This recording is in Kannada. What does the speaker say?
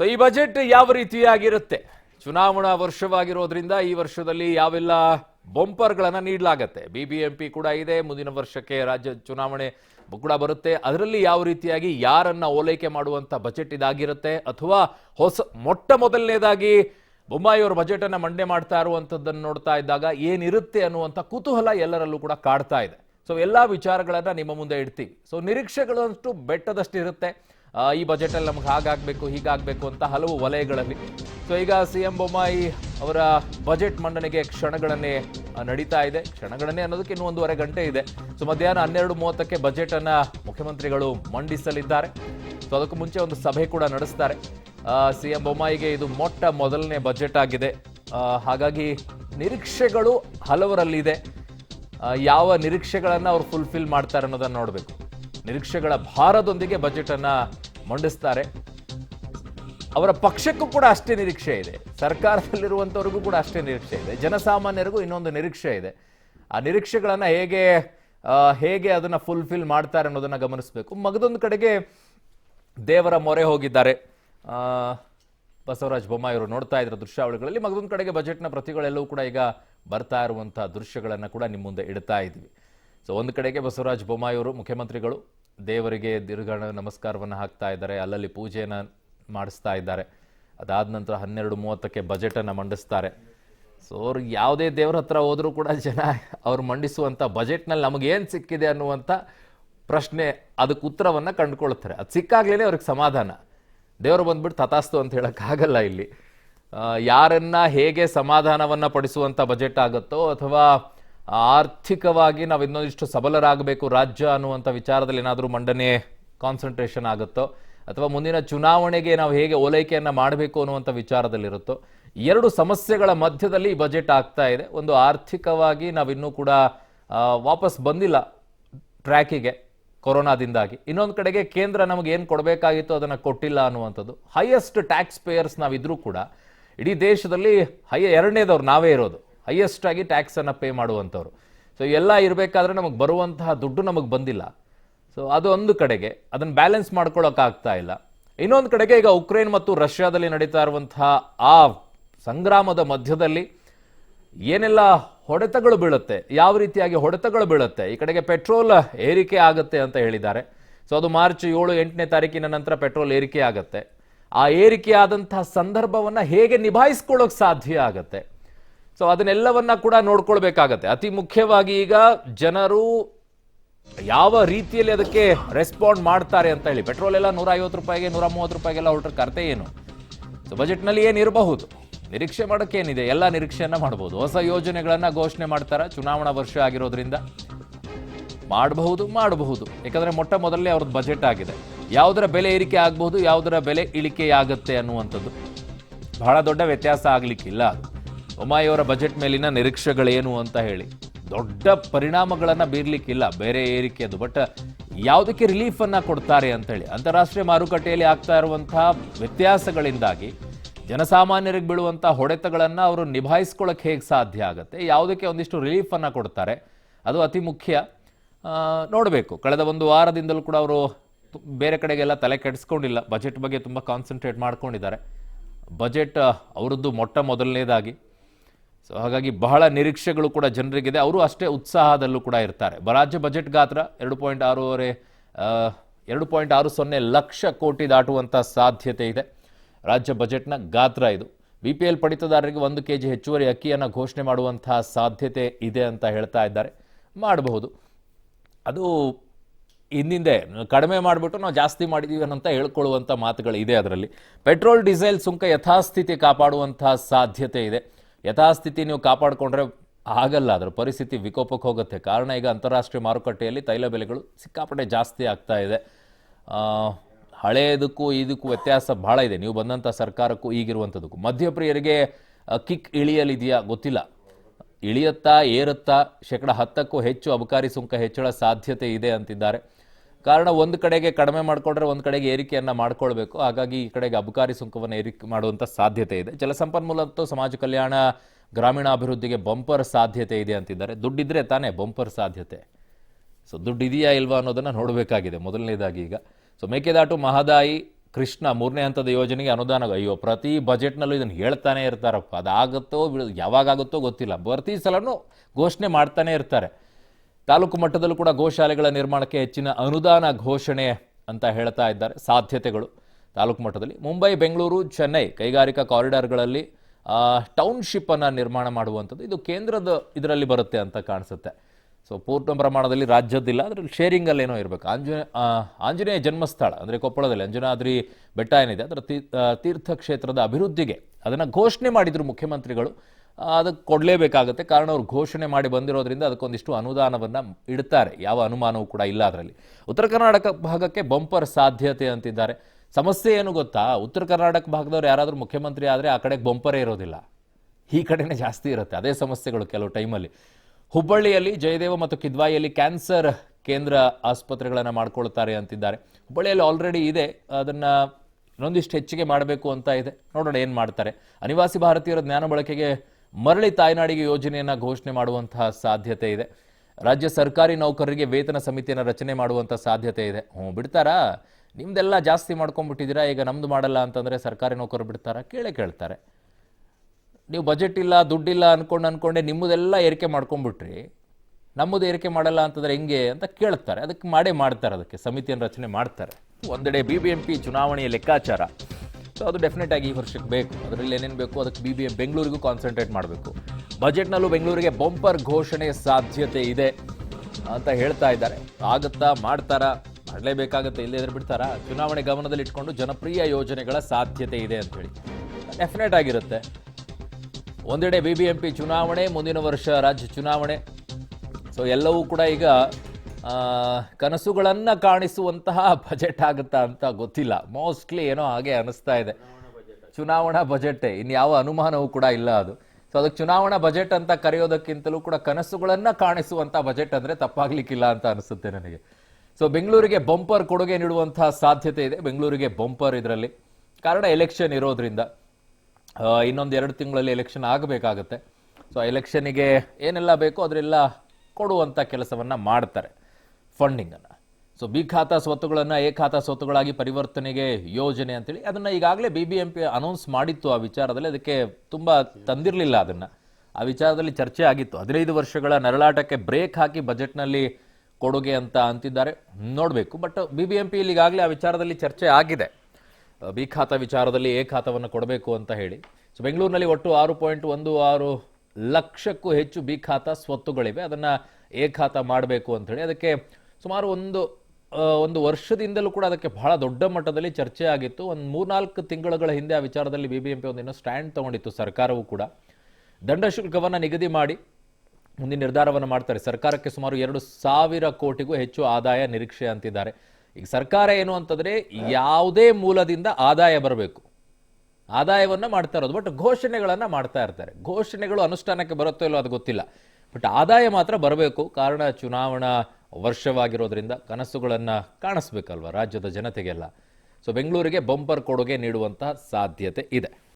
ಸೊ ಈ ಬಜೆಟ್ ಯಾವ ರೀತಿಯಾಗಿರುತ್ತೆ? ಚುನಾವಣಾ ವರ್ಷವಾಗಿರೋದ್ರಿಂದ ಈ ವರ್ಷದಲ್ಲಿ ಯಾವೆಲ್ಲ ಬಂಪರ್ಗಳನ್ನ ನೀಡಲಾಗತ್ತೆ? ಬಿಬಿಎಂಪಿ ಕೂಡ ಇದೆ ಮುಂದಿನ ವರ್ಷಕ್ಕೆ ರಾಜ್ಯ ಚುನಾವಣೆ ಕೂಡ ಬರುತ್ತೆ. ಅದರಲ್ಲಿ ಯಾವ ರೀತಿಯಾಗಿ ಯಾರನ್ನ ಓಲೈಕೆ ಮಾಡುವಂತ ಬಜೆಟ್ ಇದಾಗಿರುತ್ತೆ? ಅಥವಾ ಹೊಸ ಮೊಟ್ಟ ಮೊದಲನೇದಾಗಿ ಬಜೆಟ್ ಅನ್ನ ಮಂಡನೆ ಮಾಡ್ತಾ ಇರುವಂತದ್ದನ್ನು ನೋಡ್ತಾ ಇದ್ದಾಗ ಏನಿರುತ್ತೆ ಅನ್ನುವಂಥ ಕುತೂಹಲ ಎಲ್ಲರಲ್ಲೂ ಕೂಡ ಕಾಡ್ತಾ ಇದೆ. ಸೊ ಎಲ್ಲಾ ವಿಚಾರಗಳನ್ನು ನಿಮ್ಮ ಮುಂದೆ ಇಡ್ತೀವಿ. ಸೊ ನಿರೀಕ್ಷೆಗಳಷ್ಟು ಬೆಟ್ಟದಷ್ಟು ಇರುತ್ತೆ ಆ, ಈ ಬಜೆಟ್ ಅಲ್ಲಿ ನಮ್ಗೆ ಹಾಗಾಗಬೇಕು, ಹೀಗಾಗಬೇಕು ಅಂತ ಹಲವು ವಲಯಗಳಲ್ಲಿ. ಸೊ ಈಗ ಸಿ ಎಂ ಬೊಮ್ಮಾಯಿ ಅವರ ಬಜೆಟ್ ಮಂಡನೆಗೆ ಕ್ಷಣಗಳನ್ನೇ ನಡೀತಾ ಇದೆ. ಕ್ಷಣಗಳನ್ನೇ ಅನ್ನೋದಕ್ಕೆ ಇನ್ನೂ ಒಂದೂವರೆ ಗಂಟೆ ಇದೆ. ಸೊ ಮಧ್ಯಾಹ್ನ ಹನ್ನೆರಡು ಮೂವತ್ತಕ್ಕೆ ಬಜೆಟ್ ಅನ್ನ ಮುಖ್ಯಮಂತ್ರಿಗಳು ಮಂಡಿಸಲಿದ್ದಾರೆ. ಸೊ ಅದಕ್ಕೂ ಮುಂಚೆ ಒಂದು ಸಭೆ ಕೂಡ ನಡೆಸ್ತಾರೆ. ಸಿ ಎಂ ಬೊಮ್ಮಾಯಿಗೆ ಇದು ಮೊಟ್ಟ ಮೊದಲನೇ ಬಜೆಟ್ ಆಗಿದೆ. ಹಾಗಾಗಿ ನಿರೀಕ್ಷೆಗಳು ಹಲವರಲ್ಲಿದೆ. ಯಾವ ನಿರೀಕ್ಷೆಗಳನ್ನು ಅವ್ರು ಫುಲ್ಫಿಲ್ ಮಾಡ್ತಾರೆ ಅನ್ನೋದನ್ನ ನೋಡಬೇಕು. ನಿರೀಕ್ಷೆಗಳ ಭಾರದೊಂದಿಗೆ ಬಜೆಟ್ ಅನ್ನ ಮಂಡಿಸ್ತಾರೆ. ಅವರ ಪಕ್ಷಕ್ಕೂ ಕೂಡ ಅಷ್ಟೇ ನಿರೀಕ್ಷೆ ಇದೆ. ಸರ್ಕಾರದಲ್ಲಿರುವಂಥವ್ರಿಗೂ ಕೂಡ ಅಷ್ಟೇ ನಿರೀಕ್ಷೆ ಇದೆ. ಜನಸಾಮಾನ್ಯರಿಗೂ ಇನ್ನೊಂದು ನಿರೀಕ್ಷೆ ಇದೆ. ಆ ನಿರೀಕ್ಷೆಗಳನ್ನು ಹೇಗೆ ಹೇಗೆ ಅದನ್ನ ಫುಲ್ಫಿಲ್ ಮಾಡ್ತಾರೆ ಅನ್ನೋದನ್ನ ಗಮನಿಸಬೇಕು. ಮಗದೊಂದು ಕಡೆಗೆ ದೇವರ ಮೊರೆ ಹೋಗಿದ್ದಾರೆ. ಬಸವರಾಜ ಬೊಮ್ಮಾಯಿ ಅವರು ನೋಡ್ತಾ ಇದ್ರ ದೃಶ್ಯಾವಳಿಗಳಲ್ಲಿ. ಮಗದೊಂದು ಕಡೆಗೆ ಬಜೆಟ್ನ ಪ್ರತಿಗಳೆಲ್ಲವೂ ಕೂಡ ಈಗ ಬರ್ತಾ ಇರುವಂಥ ದೃಶ್ಯಗಳನ್ನು ಕೂಡ ನಿಮ್ಮ ಮುಂದೆ ಇಡ್ತಾ ಇದ್ವಿ. ಸೊ ಒಂದು ಕಡೆಗೆ ಬಸವರಾಜ ಬೊಮ್ಮಾಯಿ ಅವರು ಮುಖ್ಯಮಂತ್ರಿಗಳು ದೇವರಿಗೆ ದೀರ್ಘಣ ನಮಸ್ಕಾರವನ್ನು ಹಾಕ್ತಾ ಇದ್ದಾರೆ, ಅಲ್ಲಲ್ಲಿ ಪೂಜೆಯನ್ನು ಮಾಡಿಸ್ತಾ ಇದ್ದಾರೆ. ಅದಾದ ನಂತರ ಹನ್ನೆರಡು ಮೂವತ್ತಕ್ಕೆ ಬಜೆಟನ್ನು ಮಂಡಿಸ್ತಾರೆ. ಸೊ ಅವ್ರು ಯಾವುದೇ ದೇವ್ರ ಹತ್ರ ಹೋದರೂ ಕೂಡ ಜನ ಅವ್ರು ಮಂಡಿಸುವಂಥ ಬಜೆಟ್ನಲ್ಲಿ ನಮಗೇನು ಸಿಕ್ಕಿದೆ ಅನ್ನುವಂಥ ಪ್ರಶ್ನೆ, ಅದಕ್ಕೆ ಉತ್ತರವನ್ನು ಕಂಡುಕೊಳ್ತಾರೆ. ಅದು ಸಿಕ್ಕಾಗ್ಲೇ ಅವ್ರಿಗೆ ಸಮಾಧಾನ. ದೇವರು ಬಂದ್ಬಿಟ್ಟು ತಥಾಸ್ತು ಅಂತ ಹೇಳೋಕ್ಕಾಗಲ್ಲ ಇಲ್ಲಿ. ಯಾರನ್ನ ಹೇಗೆ ಸಮಾಧಾನವನ್ನು ಪಡಿಸುವಂಥ ಬಜೆಟ್ ಆಗುತ್ತೋ ಅಥವಾ ಆರ್ಥಿಕವಾಗಿ ನಾವು ಇನ್ನೊಂದಿಷ್ಟು ಸಬಲರಾಗಬೇಕು ರಾಜ್ಯ ಅನ್ನುವಂಥ ವಿಚಾರದಲ್ಲಿ ಏನಾದರೂ ಮಂಡನೆ ಕಾನ್ಸಂಟ್ರೇಷನ್ ಆಗುತ್ತೋ, ಅಥವಾ ಮುಂದಿನ ಚುನಾವಣೆಗೆ ನಾವು ಹೇಗೆ ಓಲೈಕೆಯನ್ನು ಮಾಡಬೇಕು ಅನ್ನುವಂಥ ವಿಚಾರದಲ್ಲಿರುತ್ತೋ, ಎರಡು ಸಮಸ್ಯೆಗಳ ಮಧ್ಯದಲ್ಲಿ ಬಜೆಟ್ ಆಗ್ತಾ ಇದೆ. ಒಂದು ಆರ್ಥಿಕವಾಗಿ ನಾವಿನ್ನೂ ಕೂಡ ವಾಪಸ್ ಬಂದಿಲ್ಲ ಟ್ರ್ಯಾಕಿಗೆ ಕೊರೋನಾದಿಂದಾಗಿ. ಇನ್ನೊಂದು ಕಡೆಗೆ ಕೇಂದ್ರ ನಮಗೆ ಏನು ಕೊಡಬೇಕಾಗಿತ್ತು ಅದನ್ನು ಕೊಟ್ಟಿಲ್ಲ ಅನ್ನುವಂಥದ್ದು. ಹೈಯೆಸ್ಟ್ ಟ್ಯಾಕ್ಸ್ ಪೇಯರ್ಸ್ ನಾವಿದ್ರೂ ಕೂಡ, ಇಡೀ ದೇಶದಲ್ಲಿ ಹೈ ಎರಡನೇದವ್ರು ನಾವೇ ಇರೋದು. ಹೈಯೆಸ್ಟ್ ಆಗಿ ಟ್ಯಾಕ್ಸನ್ನು ಪೇ ಮಾಡುವಂಥವ್ರು. ಸೊ ಎಲ್ಲ ಇರಬೇಕಾದ್ರೆ ನಮಗೆ ಬರುವಂತಹ ದುಡ್ಡು ನಮಗೆ ಬಂದಿಲ್ಲ. ಸೊ ಅದು ಒಂದು ಕಡೆಗೆ. ಅದನ್ನು ಬ್ಯಾಲೆನ್ಸ್ ಮಾಡ್ಕೊಳ್ಳೋಕ್ಕಾಗ್ತಾ ಇಲ್ಲ. ಇನ್ನೊಂದು ಕಡೆಗೆ ಈಗ ಉಕ್ರೇನ್ ಮತ್ತು ರಷ್ಯಾದಲ್ಲಿ ನಡೀತಾ ಇರುವಂತಹ ಆ ಸಂಗ್ರಾಮದ ಮಧ್ಯದಲ್ಲಿ ಏನೆಲ್ಲ ಹೊಡೆತಗಳು ಬೀಳುತ್ತೆ, ಯಾವ ರೀತಿಯಾಗಿ ಹೊಡೆತಗಳು ಬೀಳುತ್ತೆ, ಈ ಕಡೆಗೆ ಪೆಟ್ರೋಲ್ ಏರಿಕೆ ಆಗುತ್ತೆ ಅಂತ ಹೇಳಿದ್ದಾರೆ. ಸೊ ಅದು ಮಾರ್ಚ್ ಏಳು ಎಂಟನೇ ತಾರೀಕಿನ ನಂತರ ಪೆಟ್ರೋಲ್ ಏರಿಕೆ ಆಗುತ್ತೆ. ಆ ಏರಿಕೆ ಆದಂತಹ ಸಂದರ್ಭವನ್ನು ಹೇಗೆ ನಿಭಾಯಿಸ್ಕೊಳ್ಳೋಕೆ ಸಾಧ್ಯ ಆಗತ್ತೆ? ಸೊ ಅದನ್ನೆಲ್ಲವನ್ನ ಕೂಡ ನೋಡ್ಕೊಳ್ಬೇಕಾಗತ್ತೆ. ಅತಿ ಮುಖ್ಯವಾಗಿ ಈಗ ಜನರು ಯಾವ ರೀತಿಯಲ್ಲಿ ಅದಕ್ಕೆ ರೆಸ್ಪಾಂಡ್ ಮಾಡ್ತಾರೆ ಅಂತ ಹೇಳಿ. ಪೆಟ್ರೋಲ್ ಎಲ್ಲ ನೂರ ಐವತ್ತು ರೂಪಾಯಿಗೆ ನೂರ ಮೂವತ್ತು ರೂಪಾಯಿಗೆಲ್ಲ ಹೊರಟ್ರೆ ಕರ್ತೆ ಏನು? ಸೊ ಬಜೆಟ್ನಲ್ಲಿ ಏನಿರಬಹುದು? ನಿರೀಕ್ಷೆ ಮಾಡೋಕೆ ಏನಿದೆ? ಎಲ್ಲ ನಿರೀಕ್ಷೆಯನ್ನು ಮಾಡಬಹುದು ಹೊಸ ಯೋಜನೆಗಳನ್ನ ಘೋಷಣೆ ಮಾಡ್ತಾರೆ? ಚುನಾವಣಾ ವರ್ಷ ಆಗಿರೋದ್ರಿಂದ? ಮಾಡಬಹುದು ಮಾಡಬಹುದು. ಯಾಕಂದ್ರೆ ಮೊಟ್ಟ ಮೊದಲನೇ ಅವ್ರದ್ದು ಬಜೆಟ್ ಆಗಿದೆ. ಯಾವುದರ ಬೆಲೆ ಏರಿಕೆ ಆಗಬಹುದು, ಯಾವುದರ ಬೆಲೆ ಇಳಿಕೆ ಆಗುತ್ತೆ ಅನ್ನುವಂಥದ್ದು. ಬಹಳ ದೊಡ್ಡ ವ್ಯತ್ಯಾಸ ಆಗಲಿಕ್ಕಿಲ್ಲ ಅದು. ಬೊಮ್ಮಾಯಿಯವರ ಬಜೆಟ್ ಮೇಲಿನ ನಿರೀಕ್ಷೆಗಳೇನು ಅಂತ ಹೇಳಿ. ದೊಡ್ಡ ಪರಿಣಾಮಗಳನ್ನು ಬೀರ್ಲಿಕ್ಕಿಲ್ಲ, ಬೇರೆ ಏರಿಕೆದು, ಬಟ್ ಯಾವುದಕ್ಕೆ ರಿಲೀಫ್ ಅನ್ನ ಕೊಡ್ತಾರೆ ಅಂತ ಹೇಳಿ ಅಂತಾರಾಷ್ಟ್ರೀಯ ಮಾರುಕಟ್ಟೆಯಲ್ಲಿ ಆಗ್ತಾ ಇರುವಂತಹ ವ್ಯತ್ಯಾಸಗಳಿಂದಾಗಿ ಜನಸಾಮಾನ್ಯರಿಗೆ ಬೀಳುವಂಥ ಹೊಡೆತಗಳನ್ನು ಅವರು ನಿಭಾಯಿಸ್ಕೊಳ್ಳೋಕೆ ಹೇಗೆ ಸಾಧ್ಯ ಆಗುತ್ತೆ? ಯಾವುದಕ್ಕೆ ಒಂದಿಷ್ಟು ರಿಲೀಫ್ ಅನ್ನ ಕೊಡ್ತಾರೆ? ಅದು ಅತಿ ಮುಖ್ಯ. ನೋಡಬೇಕು. ಕಳೆದ ಒಂದು ವಾರದಿಂದಲೂ ಕೂಡ ಅವರು ಬೇರೆ ಕಡೆಗೆಲ್ಲ ತಲೆ ಕೆಡಿಸ್ಕೊಂಡಿಲ್ಲ. ಬಜೆಟ್ ಬಗ್ಗೆ ತುಂಬ ಕಾನ್ಸಂಟ್ರೇಟ್ ಮಾಡ್ಕೊಂಡಿದ್ದಾರೆ. ಬಜೆಟ್ ಅವರದ್ದು ಮೊಟ್ಟ ಮೊದಲನೇದಾಗಿ. ಸೊ ಹಾಗಾಗಿ ಬಹಳ ನಿರೀಕ್ಷೆಗಳು ಕೂಡ ಜನರಿಗಿದೆ. ಅವರು ಅಷ್ಟೇ ಉತ್ಸಾಹದಲ್ಲೂ ಕೂಡ ಇರ್ತಾರೆ. ರಾಜ್ಯ ಬಜೆಟ್ ಗಾತ್ರ ಎರಡು ಪಾಯಿಂಟ್ ಆರೂವರೆ ಎರಡು ಪಾಯಿಂಟ್ ಆರು ಸೊನ್ನೆ ಲಕ್ಷ ಕೋಟಿ ದಾಟುವಂಥ ಸಾಧ್ಯತೆ ಇದೆ. ರಾಜ್ಯ ಬಜೆಟ್ನ ಗಾತ್ರ ಇದು. ಬಿ ಪಿ ಎಲ್ ಪಡಿತದಾರರಿಗೆ ಒಂದು ಕೆ ಜಿ ಹೆಚ್ಚುವರಿ ಅಕ್ಕಿಯನ್ನು ಘೋಷಣೆ ಮಾಡುವಂತಹ ಸಾಧ್ಯತೆ ಇದೆ ಅಂತ ಹೇಳ್ತಾ ಇದ್ದಾರೆ. ಮಾಡಬಹುದು. ಅದು ಹಿಂದಿಂದೆ ಕಡಿಮೆ ಮಾಡಿಬಿಟ್ಟು ನಾವು ಜಾಸ್ತಿ ಮಾಡಿದ್ದೀವಿ ಅನ್ನೋಂತ ಹೇಳ್ಕೊಳ್ಳುವಂಥ ಮಾತುಗಳಿದೆ ಅದರಲ್ಲಿ. ಪೆಟ್ರೋಲ್, ಡೀಸೆಲ್ ಸುಂಕ ಯಥಾಸ್ಥಿತಿ ಕಾಪಾಡುವಂತಹ ಸಾಧ್ಯತೆ ಇದೆ. ಯಥಾಸ್ಥಿತಿ ನೀವು ಕಾಪಾಡಿಕೊಂಡ್ರೆ ಆಗಲ್ಲ, ಅದರ ಪರಿಸ್ಥಿತಿ ವಿಕೋಪಕ್ಕೆ ಹೋಗುತ್ತೆ. ಕಾರಣ ಈಗ ಅಂತಾರಾಷ್ಟ್ರೀಯ ಮಾರುಕಟ್ಟೆಯಲ್ಲಿ ತೈಲ ಬೆಲೆಗಳು ಸಿಕ್ಕಾಪಟ್ಟೆ ಜಾಸ್ತಿ ಆಗ್ತಾ ಇದೆ. ಹಳೆಯದಕ್ಕೂ ಇದಕ್ಕೂ ವ್ಯತ್ಯಾಸ ಬಹಳ ಇದೆ. ನೀವು ಬಂದಂಥ ಸರ್ಕಾರಕ್ಕೂ ಈಗಿರುವಂಥದ್ದಕ್ಕೂ. ಮಧ್ಯಪ್ರಿಯರಿಗೆ ಕಿಕ್ ಇಳಿಯಲಿದೆಯಾ? ಗೊತ್ತಿಲ್ಲ. ಇಳಿಯುತ್ತಾ, ಏರುತ್ತಾ, ಶೇಕಡ ಹತ್ತಕ್ಕೂ ಹೆಚ್ಚು ಅಬಕಾರಿ ಸುಂಕ ಹೆಚ್ಚಳ ಸಾಧ್ಯತೆ ಇದೆ ಅಂತಿದ್ದಾರೆ. ಕಾರಣ ಒಂದು ಕಡೆಗೆ ಕಡಿಮೆ ಮಾಡಿಕೊಂಡ್ರೆ ಒಂದು ಕಡೆಗೆ ಏರಿಕೆಯನ್ನು ಮಾಡ್ಕೊಳ್ಬೇಕು. ಹಾಗಾಗಿ ಈ ಕಡೆಗೆ ಅಬಕಾರಿ ಸುಂಕವನ್ನು ಏರಿಕೆ ಮಾಡುವಂಥ ಸಾಧ್ಯತೆ ಇದೆ. ಜಲಸಂಪನ್ಮೂಲ ಮತ್ತು ಸಮಾಜ ಕಲ್ಯಾಣ, ಗ್ರಾಮೀಣಾಭಿವೃದ್ಧಿಗೆ ಬಂಪರ್ ಸಾಧ್ಯತೆ ಇದೆ ಅಂತಿದ್ದಾರೆ. ದುಡ್ಡಿದ್ರೆ ತಾನೇ ಬಂಪರ್ ಸಾಧ್ಯತೆ. ಸೊ ದುಡ್ಡು ಇದೆಯಾ ಇಲ್ವಾ ಅನ್ನೋದನ್ನು ನೋಡಬೇಕಾಗಿದೆ ಮೊದಲನೇದಾಗಿ ಈಗ. ಸೊ, ಮೇಕೆದಾಟು ಮಹದಾಯಿ ಕೃಷ್ಣ ಮೂರನೇ ಹಂತದ ಯೋಜನೆಗೆ ಅನುದಾನ. ಅಯ್ಯೋ, ಪ್ರತಿ ಬಜೆಟ್ನಲ್ಲೂ ಇದನ್ನು ಹೇಳ್ತಾನೆ ಇರ್ತಾರಪ್ಪ. ಅದಾಗುತ್ತೋ ಯಾವಾಗ ಯಾವಾಗಾಗುತ್ತೋ ಗೊತ್ತಿಲ್ಲ. ಪ್ರತಿ ಸಲನೂ ಘೋಷಣೆ ಮಾಡ್ತಾನೆ ಇರ್ತಾರೆ. ತಾಲೂಕು ಮಟ್ಟದಲ್ಲೂ ಕೂಡ ಗೋಶಾಲೆಗಳ ನಿರ್ಮಾಣಕ್ಕೆ ಹೆಚ್ಚಿನ ಅನುದಾನ ಘೋಷಣೆ ಅಂತ ಹೇಳ್ತಾ ಇದ್ದಾರೆ, ಸಾಧ್ಯತೆಗಳು. ತಾಲೂಕು ಮಟ್ಟದಲ್ಲಿ ಮುಂಬೈ, ಬೆಂಗಳೂರು, ಚೆನ್ನೈ ಕೈಗಾರಿಕಾ ಕಾರಿಡಾರ್ಗಳಲ್ಲಿ ಟೌನ್ಶಿಪ್ ಅನ್ನು ನಿರ್ಮಾಣ ಮಾಡುವಂಥದ್ದು ಇದು ಕೇಂದ್ರದ ಇದರಲ್ಲಿ ಬರುತ್ತೆ ಅಂತ ಕಾಣಿಸುತ್ತೆ. ಸೊ, ಪೂರ್ಣ ಪ್ರಮಾಣದಲ್ಲಿ ರಾಜ್ಯದ್ದಿಲ್ಲ ಅದರಲ್ಲಿ ಶೇರಿಂಗಲ್ಲಿ ಏನೋ ಇರಬೇಕು ಆಂಜನೇಯ ಆಂಜನೇಯ ಜನ್ಮಸ್ಥಳ, ಅಂದರೆ ಕೊಪ್ಪಳದಲ್ಲಿ ಅಂಜನಾದ್ರಿ ಬೆಟ್ಟ ಏನಿದೆ, ಅದರ ತೀರ್ಥ ಕ್ಷೇತ್ರದ ಅಭಿವೃದ್ಧಿಗೆ ಅದನ್ನು ಘೋಷಣೆ ಮಾಡಿದ್ರು ಮುಖ್ಯಮಂತ್ರಿಗಳು. ಅದಕ್ಕೆ ಕೊಡಲೇಬೇಕಾಗುತ್ತೆ. ಕಾರಣ ಅವ್ರು ಘೋಷಣೆ ಮಾಡಿ ಬಂದಿರೋದ್ರಿಂದ ಅದಕ್ಕೊಂದಿಷ್ಟು ಅನುದಾನವನ್ನು ಇಡ್ತಾರೆ. ಯಾವ ಅನುಮಾನವೂ ಕೂಡ ಇಲ್ಲ ಅದರಲ್ಲಿ. ಉತ್ತರ ಕರ್ನಾಟಕ ಭಾಗಕ್ಕೆ ಬಂಪರ್ ಸಾಧ್ಯತೆ ಅಂತಿದ್ದಾರೆ. ಸಮಸ್ಯೆ ಏನು ಗೊತ್ತಾ? ಉತ್ತರ ಕರ್ನಾಟಕ ಭಾಗದವ್ರು ಯಾರಾದರೂ ಮುಖ್ಯಮಂತ್ರಿ ಆದರೆ ಆ ಕಡೆಗೆ ಬಂಪರೇ ಇರೋದಿಲ್ಲ. ಈ ಕಡೆನೇ ಜಾಸ್ತಿ ಇರುತ್ತೆ. ಅದೇ ಸಮಸ್ಯೆಗಳು ಕೆಲವು ಟೈಮಲ್ಲಿ. ಹುಬ್ಬಳ್ಳಿಯಲ್ಲಿ ಜಯದೇವ ಮತ್ತು ಕಿದ್ವಾಯಿಯಲ್ಲಿ ಕ್ಯಾನ್ಸರ್ ಕೇಂದ್ರ ಆಸ್ಪತ್ರೆಗಳನ್ನು ಮಾಡ್ಕೊಳ್ತಾರೆ ಅಂತಿದ್ದಾರೆ. ಹುಬ್ಬಳ್ಳಿಯಲ್ಲಿ ಆಲ್ರೆಡಿ ಇದೆ. ಅದನ್ನು ಇನ್ನೊಂದಿಷ್ಟು ಹೆಚ್ಚಿಗೆ ಮಾಡಬೇಕು ಅಂತ ಇದೆ. ನೋಡೋಣ ಏನು ಮಾಡ್ತಾರೆ. ಅನಿವಾಸಿ ಭಾರತೀಯರ ಜ್ಞಾನ ಬಳಕೆಗೆ ಮರಳಿ ತಾಯ್ನಾಡಿಗೆ ಯೋಜನೆಯನ್ನು ಘೋಷಣೆ ಮಾಡುವಂತಹ ಸಾಧ್ಯತೆ ಇದೆ. ರಾಜ್ಯ ಸರ್ಕಾರಿ ನೌಕರರಿಗೆ ವೇತನ ಸಮಿತಿಯನ್ನು ರಚನೆ ಮಾಡುವಂಥ ಸಾಧ್ಯತೆ ಇದೆ. ಹ್ಞೂ, ಬಿಡ್ತಾರಾ? ನಿಮ್ದೆಲ್ಲ ಜಾಸ್ತಿ ಮಾಡ್ಕೊಂಡ್ಬಿಟ್ಟಿದ್ದೀರಾ? ಈಗ ನಮ್ದು ಮಾಡಲ್ಲ ಅಂತಂದರೆ ಸರ್ಕಾರಿ ನೌಕರು ಬಿಡ್ತಾರಾ? ಕೇಳೇ ಕೇಳ್ತಾರೆ. ನೀವು ಬಜೆಟ್ ಇಲ್ಲ, ದುಡ್ಡಿಲ್ಲ ಅನ್ಕೊಂಡು ಅನ್ಕೊಂಡೆ ನಿಮ್ಮದೆಲ್ಲ ಏರಿಕೆ ಮಾಡ್ಕೊಂಡ್ಬಿಟ್ರಿ. ನಮ್ಮದು ಏರಿಕೆ ಮಾಡಲ್ಲ ಅಂತಂದ್ರೆ ಹೆಂಗೆ ಅಂತ ಕೇಳ್ತಾರೆ. ಅದಕ್ಕೆ ಮಾಡೇ ಮಾಡ್ತಾರೆ ಅದಕ್ಕೆ, ಸಮಿತಿಯನ್ನು ರಚನೆ ಮಾಡ್ತಾರೆ. ಒಂದೆಡೆ ಬಿ ಬಿ ಎಂ ಪಿ ಚುನಾವಣೆಯ ಲೆಕ್ಕಾಚಾರ. ಸೊ ಅದು ಡೆಫಿನೆಟ್ ಆಗಿ ಈ ವರ್ಷಕ್ಕೆ ಬೇಕು. ಅದರಲ್ಲಿ ಏನೇನು ಬೇಕು? ಅದಕ್ಕೆ ಬಿ ಬಿ ಎಂ ಬೆಂಗಳೂರಿಗೂ ಕಾನ್ಸಂಟ್ರೇಟ್ ಮಾಡಬೇಕು. ಬಜೆಟ್ನಲ್ಲೂ ಬೆಂಗಳೂರಿಗೆ ಬಂಪರ್ ಘೋಷಣೆ ಸಾಧ್ಯತೆ ಇದೆ ಅಂತ ಹೇಳ್ತಾ ಇದ್ದಾರೆ. ಆಗುತ್ತಾ ಮಾಡ್ತಾರಾ? ಮಾಡಲೇಬೇಕಾಗತ್ತೆ ಇಲ್ಲೇ ಇದ್ರೆ ಬಿಡ್ತಾರಾ? ಚುನಾವಣೆ ಗಮನದಲ್ಲಿ ಇಟ್ಕೊಂಡು ಜನಪ್ರಿಯ ಯೋಜನೆಗಳ ಸಾಧ್ಯತೆ ಇದೆ ಅಂತ ಹೇಳಿ. ಡೆಫಿನೆಟ್ ಆಗಿರುತ್ತೆ. ಒಂದೆಡೆ ಬಿ ಬಿ ಎಂ ಚುನಾವಣೆ, ಮುಂದಿನ ವರ್ಷ ರಾಜ್ಯ ಚುನಾವಣೆ. ಸೊ ಎಲ್ಲವೂ ಕೂಡ ಈಗ ಕನಸುಗಳನ್ನ ಕಾಣಿಸುವಂತಹ ಬಜೆಟ್ ಆಗುತ್ತಾ ಅಂತ ಗೊತ್ತಿಲ್ಲ. ಮೋಸ್ಟ್ಲಿ ಏನೋ ಹಾಗೆ ಅನಿಸ್ತಾ ಇದೆ. ಚುನಾವಣಾ ಬಜೆಟೇ. ಇನ್ಯಾವ ಅನುಮಾನವೂ ಕೂಡ ಇಲ್ಲ ಅದು. ಸೊ ಅದಕ್ಕೆ ಚುನಾವಣಾ ಬಜೆಟ್ ಅಂತ ಕರೆಯೋದಕ್ಕಿಂತಲೂ ಕೂಡ ಕನಸುಗಳನ್ನು ಕಾಣಿಸುವಂಥ ಬಜೆಟ್ ಅಂದ್ರೆ ತಪ್ಪಾಗ್ಲಿಕ್ಕಿಲ್ಲ ಅಂತ ಅನಿಸುತ್ತೆ ನನಗೆ. ಸೊ ಬೆಂಗಳೂರಿಗೆ ಬಂಪರ್ ಕೊಡುಗೆ ನೀಡುವಂತಹ ಸಾಧ್ಯತೆ ಇದೆ. ಬೆಂಗಳೂರಿಗೆ ಬಂಪರ್ ಇದರಲ್ಲಿ. ಕಾರಣ ಎಲೆಕ್ಷನ್ ಇರೋದ್ರಿಂದ. ಇನ್ನೊಂದು ಎರಡು ತಿಂಗಳಲ್ಲಿ ಎಲೆಕ್ಷನ್ ಆಗಬೇಕಾಗತ್ತೆ. ಸೊ ಎಲೆಕ್ಷನಿಗೆ ಏನೆಲ್ಲ ಬೇಕೋ ಅದರೆಲ್ಲ ಕೊಡುವಂಥ ಕೆಲಸವನ್ನು ಮಾಡ್ತಾರೆ. ಫಂಡಿಂಗನ್ನು ಸೊ ಬಿ ಖಾತಾ ಸ್ವತ್ತುಗಳನ್ನು ಎ ಖಾತಾ ಸ್ವತ್ತುಗಳಾಗಿ ಪರಿವರ್ತನೆಗೆ ಯೋಜನೆ ಅಂತೇಳಿ ಅದನ್ನು ಈಗಾಗಲೇ B B M P announce ಮಾಡಿತ್ತು ಆ ವಿಚಾರದಲ್ಲಿ. ಅದಕ್ಕೆ ತುಂಬ ತಂದಿರಲಿಲ್ಲ ಅದನ್ನು. ಆ ವಿಚಾರದಲ್ಲಿ ಚರ್ಚೆ ಆಗಿತ್ತು. ಹದಿನೈದು ವರ್ಷಗಳ ನರಳಾಟಕ್ಕೆ ಬ್ರೇಕ್ ಹಾಕಿ ಬಜೆಟ್ನಲ್ಲಿ ಕೊಡುಗೆ ಅಂತ ಅಂತಿದ್ದಾರೆ. ನೋಡಬೇಕು. But B B M P ಈಗಾಗಲೇ ಆ ವಿಚಾರದಲ್ಲಿ ಚರ್ಚೆ ಆಗಿದೆ. ಬಿ ಖಾತಾ ವಿಚಾರದಲ್ಲಿ ಎ ಖಾತಾವನ್ನು ಕೊಡಬೇಕು ಅಂತ ಹೇಳಿ. ಸೊ ಬೆಂಗಳೂರಿನಲ್ಲಿ ಒಟ್ಟು ಆರು ಪಾಯಿಂಟ್ ಒಂದು ಆರು ಲಕ್ಷಕ್ಕೂ ಹೆಚ್ಚು ಬಿ ಖಾತಾ ಸ್ವತ್ತುಗಳಿವೆ. ಅದನ್ನು ಎ ಖಾತಾ ಮಾಡಬೇಕು ಅಂತ ಹೇಳಿ. ಅದಕ್ಕೆ ಸುಮಾರು ಒಂದು ಒಂದು ವರ್ಷದಿಂದಲೂ ಕೂಡ ಅದಕ್ಕೆ ಬಹಳ ದೊಡ್ಡ ಮಟ್ಟದಲ್ಲಿ ಚರ್ಚೆ ಆಗಿತ್ತು. ಒಂದು ಮೂರ್ನಾಲ್ಕು ತಿಂಗಳುಗಳ ಹಿಂದೆ ಆ ವಿಚಾರದಲ್ಲಿ ಬಿ ಬಿ ಎಂ ಪಿ ಒಂದಿನ ಸ್ಟ್ಯಾಂಡ್ ತಗೊಂಡಿತ್ತು ಸರ್ಕಾರವು ಕೂಡ. ದಂಡ ಶುಲ್ಕವನ್ನು ನಿಗದಿ ಮಾಡಿ ಮುಂದಿನ ನಿರ್ಧಾರವನ್ನು ಮಾಡ್ತಾರೆ. ಸರ್ಕಾರಕ್ಕೆ ಸುಮಾರು ಎರಡು ಸಾವಿರ ಕೋಟಿಗೂ ಹೆಚ್ಚು ಆದಾಯ ನಿರೀಕ್ಷೆ ಅಂತಿದ್ದಾರೆ. ಈಗ ಸರ್ಕಾರ ಏನು ಅಂತಂದರೆ ಯಾವುದೇ ಮೂಲದಿಂದ ಆದಾಯ ಬರಬೇಕು. ಆದಾಯವನ್ನು ಮಾಡ್ತಾ ಇರೋದು. ಬಟ್ ಘೋಷಣೆಗಳನ್ನು ಮಾಡ್ತಾ ಇರ್ತಾರೆ. ಘೋಷಣೆಗಳು ಅನುಷ್ಠಾನಕ್ಕೆ ಬರುತ್ತೋ ಇಲ್ಲೋ ಅದು ಗೊತ್ತಿಲ್ಲ. ಬಟ್ ಆದಾಯ ಮಾತ್ರ ಬರಬೇಕು. ಕಾರಣ ಚುನಾವಣಾ ವರ್ಷವಾಗಿರೋದ್ರಿಂದ ಕನಸುಗಳನ್ನು ಕಾಣಿಸ್ಬೇಕಲ್ವ ರಾಜ್ಯದ ಜನತೆಗೆಲ್ಲ? ಸೊ ಬೆಂಗಳೂರಿಗೆ ಬಂಪರ್ ಕೊಡುಗೆ ನೀಡುವಂತಹ ಸಾಧ್ಯತೆ ಇದೆ.